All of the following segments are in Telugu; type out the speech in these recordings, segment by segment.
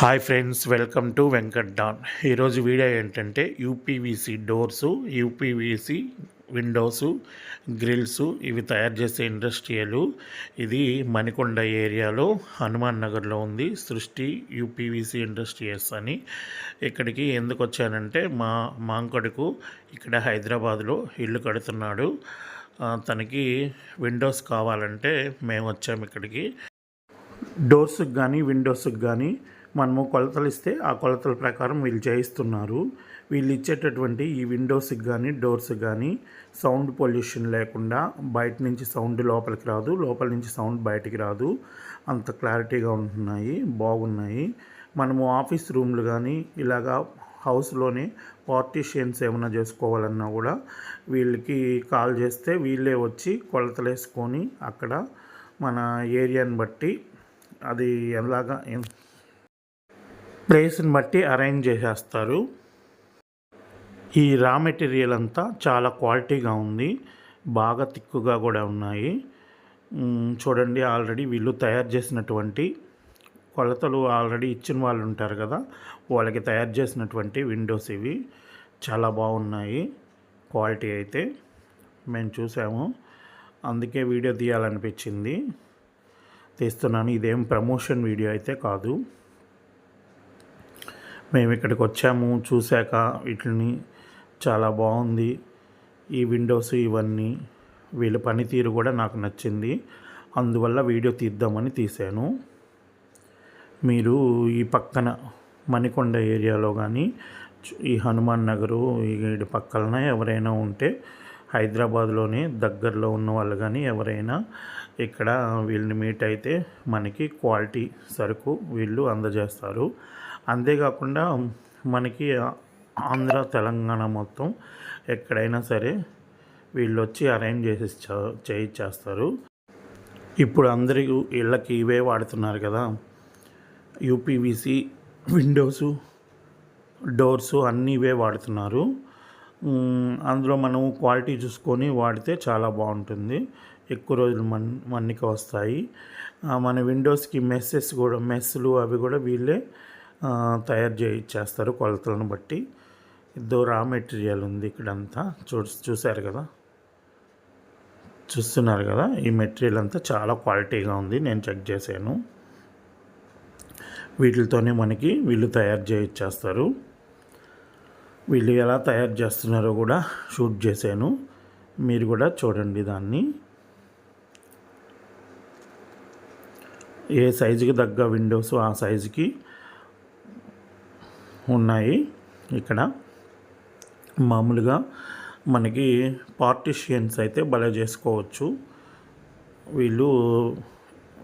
Hi friends welcome to Venkat don ఈరోజు వీడియో ఏంటంటే UPVC doors UPVC windows grills ఇవి తయారు చేసే ఇండస్ట్రియలు ఇది మణికొండ ఏరియాలో హనుమాన్ నగర్లో ఉంది. సృష్టి యూపీవీసీ ఇండస్ట్రియల్స్ అని. ఇక్కడికి ఎందుకు వచ్చానంటే మా మాంకొడుకు ఇక్కడ హైదరాబాద్లో ఇల్లు కడుతున్నాడు. తనకి విండోస్ కావాలంటే మేము వచ్చాము ఇక్కడికి. డోర్స్కి కానీ విండోస్కి కానీ మనము కొలతలు ఇస్తే ఆ కొలతల ప్రకారం వీళ్ళు చేయిస్తున్నారు. వీళ్ళు ఇచ్చేటటువంటి ఈ విండోస్కి కానీ డోర్స్కి కానీ సౌండ్ పొల్యూషన్ లేకుండా బయట నుంచి సౌండ్ లోపలికి రాదు. లోపల నుంచి సౌండ్ బయటికి రాదు. అంత క్లారిటీగా ఉంటున్నాయి. బాగున్నాయి. మనము ఆఫీస్ రూమ్లు కానీ ఇలాగా హౌస్లోనే పార్టీషియన్స్ ఏమైనా చేసుకోవాలన్నా కూడా వీళ్ళకి కాల్ చేస్తే వీళ్ళే వచ్చి కొలతలు వేసుకొని అక్కడ మన ఏరియాని బట్టి అది ఎలాగా ప్లేస్ని బట్టి అరేంజ్ చేసేస్తారు. ఈ రా మెటీరియల్ అంతా చాలా క్వాలిటీగా ఉంది. బాగా తిక్కుగా కూడా ఉన్నాయి. చూడండి ఆల్రెడీ వీళ్ళు తయారు చేసినటువంటి కొలతలు ఆల్రెడీ ఇచ్చిన వాళ్ళు ఉంటారు కదా వాళ్ళకి తయారు చేసినటువంటి విండోస్ ఇవి చాలా బాగున్నాయి. క్వాలిటీ అయితే మేము చూసాము. అందుకే వీడియో తీయాలనిపించింది. తీస్తున్నాను. ఇదేం ప్రమోషన్ వీడియో అయితే కాదు. మేము ఇక్కడికి వచ్చాము చూశాక వీటిని చాలా బాగుంది. ఈ విండోస్ ఇవన్నీ వీళ్ళ పనితీరు కూడా నాకు నచ్చింది. అందువల్ల వీడియో తీద్దామని తీశాను. మీరు ఈ పక్కన మణికొండ ఏరియాలో కానీ ఈ హనుమాన్ నగరు ఈ పక్కన ఎవరైనా ఉంటే హైదరాబాద్లోనే దగ్గరలో ఉన్న వాళ్ళు కానీ ఎవరైనా ఇక్కడ వీళ్ళని మీట్ అయితే మనకి క్వాలిటీ సరుకు వీళ్ళు అందజేస్తారు. అంతేకాకుండా మనకి ఆంధ్ర తెలంగాణ మొత్తం ఎక్కడైనా సరే వీళ్ళు వచ్చి అరేంజ్ చేసి చేయించేస్తారు ఇప్పుడు అందరూ ఇళ్ళకి ఇవే వాడుతున్నారు కదా. యూపీవీసీ విండోసు డోర్సు అన్నీ ఇవే వాడుతున్నారు. అందులో మనం క్వాలిటీ చూసుకొని వాడితే చాలా బాగుంటుంది. ఎక్కువ రోజులు మన్ మన్నిక వస్తాయి. మన విండోస్కి మెస్సెస్ కూడా మెస్సులు అవి కూడా వీళ్ళే తయారు చేయించేస్తారు కొలతలను బట్టి. ఇదో రా మెటీరియల్ ఉంది ఇక్కడంతా. చూ చూశారు కదా? చూస్తున్నారు కదా? ఈ మెటీరియల్ అంతా చాలా క్వాలిటీగా ఉంది. నేను చెక్ చేశాను. వీటితోనే మనకి వీళ్ళు తయారు చేయించేస్తారు వీళ్ళు ఎలా తయారు చేస్తున్నారో కూడా షూట్ చేశాను. మీరు కూడా చూడండి దాన్ని. ఏ సైజుకి తగ్గ విండోస్ ఆ సైజుకి ఉన్నాయి. ఇక్కడ మామూలుగా మనకి పార్టిషియన్స్ అయితే భలే చేసుకోవచ్చు. వీళ్ళు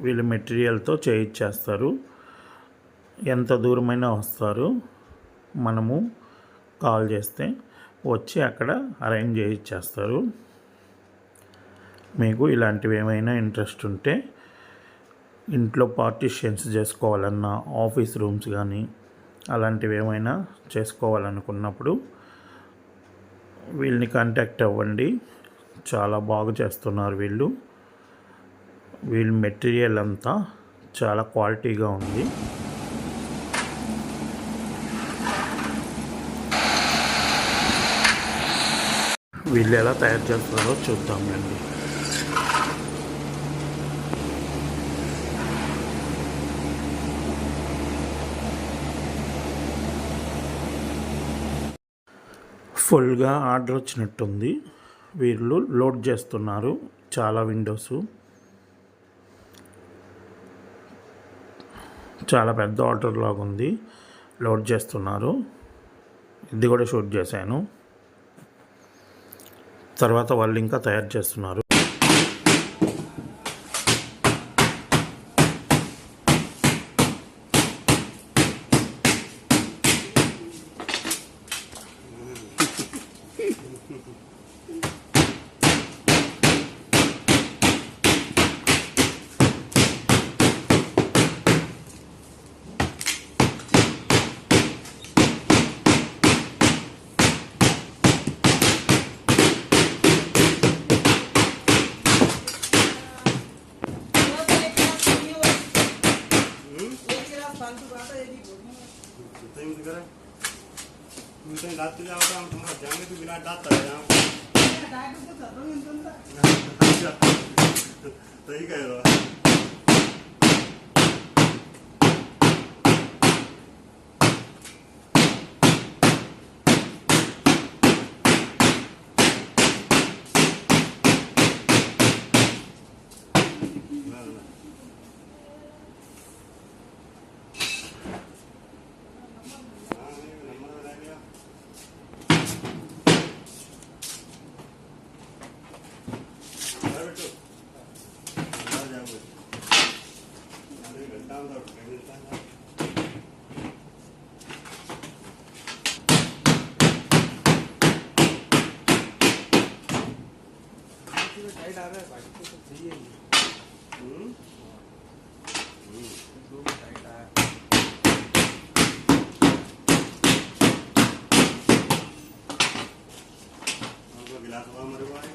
వీళ్ళు మెటీరియల్తో చేయించేస్తారు ఎంత దూరమైనా వస్తారు. మనము కాల్ చేస్తే వచ్చి అక్కడ అరేంజ్ చేయించేస్తారు మీకు ఇలాంటివి ఏమైనా ఇంట్రెస్ట్ ఉంటే ఇంట్లో పార్టీషియన్స్ చేసుకోవాలన్నా ఆఫీస్ రూమ్స్ కానీ అలాంటివి ఏమైనా చేసుకోవాలనుకున్నప్పుడు వీళ్ళని కాంటాక్ట్ అవ్వండి. చాలా బాగా చేస్తున్నారు వీళ్ళు. వీళ్ళ మెటీరియల్ అంతా చాలా క్వాలిటీగా ఉంది. వీళ్ళు ఎలా తయారు చేస్తారో చూద్దామండి ఫుల్గా ఆర్డర్ వచ్చినట్టుంది. వీళ్ళు లోడ్ చేస్తున్నారు. చాలా విండోస్. చాలా పెద్ద ఆర్డర్ లాగా ఉంది. లోడ్ చేస్తున్నారు. ఇది కూడా షూట్ చేశాను. తర్వాత వాళ్ళు ఇంకా తయారు చేస్తున్నారు. तुमसे डांटते तो हम तुम्हारा जाएँगे तो बिना डांटता जाओ हाँ, सही कह रहा अरे घंटा अंदर टाइम मिलता है टाइट आ रहा है बाकी तो सब सही है ही। हम्म दो में टाइट आया हमको गिलास हुआ मेरे को आएगी ना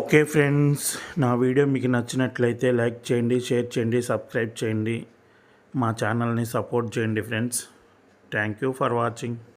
ఓకే ఫ్రెండ్స్ నా వీడియో మీకు నచ్చినట్లయితే లైక్ చేయండి షేర్ చేయండి సబ్స్క్రైబ్ చేయండి. మా ఛానల్ని సపోర్ట్ చేయండి friends. Thank you for watching.